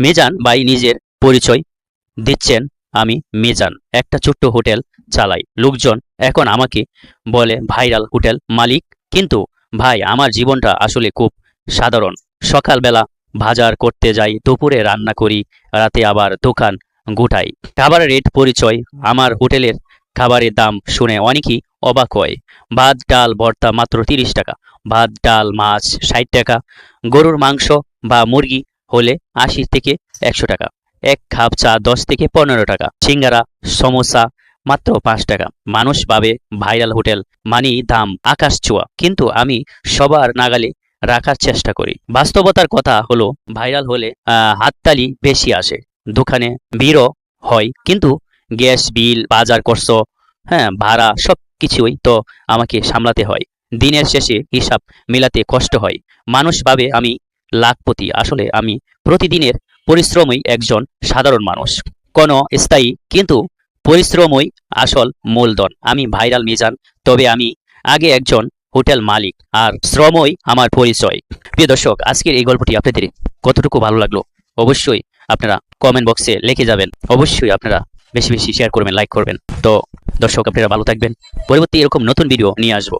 মেজান ভাই নিজের পরিচয় দিচ্ছেন আমি মেজান। একটা ছোট্ট হোটেল চালাই। লোকজন এখন আমাকে বলে, ভাইরাল হোটেল মালিক। কিন্তু ভাই, আমার জীবনটা আসলে খুব সাধারণ। সকালবেলা বাজার করতে যাই, দুপুরে রান্না করি, রাতে আবার দোকান গোটাই। খাবারের রেট পরিচয়, আমার হোটেলের খাবারের দাম শুনে অনেকেই অবাক হয়। ভাত, ডাল, ভর্তা মাত্র তিরিশ টাকা। ভাত, ডাল, মাছ ষাট টাকা। গরুর মাংস বা মুরগি হলে আশি থেকে একশো টাকা, এক কাপ চা দশ থেকে পনেরো টাকা, সিঙ্গারা, সমোসা মাত্র পাঁচ টাকা। মানুষ পাবে ভাইরাল হোটেল মানি দাম আকাশ ছোঁয়া, কিন্তু আমি সবার নাগালে রাখার চেষ্টা করি। বাস্তবতার কথা হলো, ভাইরাল হলে হাততালি বেশি আসে। দোকানে ভিড়ও হয়, কিন্তু গ্যাস বিল, বাজার খরচ হ্যাঁ ভাড়া সব কিছুই তো আমাকে সামলাতে হয়। দিনের শেষে হিসাব মেলাতে কষ্ট হয়। মানুষ ভাবে আমি লাখপতি। আসলে আমি প্রতিদিনের পরিশ্রমই একজন সাধারণ মানুষ। কোনো স্থায়ী কিন্তু পরিশ্রমই আসল মূলধন। আমি ভাইরাল মিজান, তবে আমি আগে একজন হোটেল মালিক, আর শ্রমই আমার পরিচয়। প্রিয় দর্শক, আজকের এই গল্পটি আপনাদের কতটুকু ভালো লাগল অবশ্যই আপনারা কমেন্ট বক্সে লিখে যাবেন। অবশ্যই আপনারা বেশি বেশি শেয়ার করবেন লাইক করবেন। তো দর্শক, আপনারা ভালো থাকবেন। পরবর্তী এরকম নতুন ভিডিও নিয়ে আসব।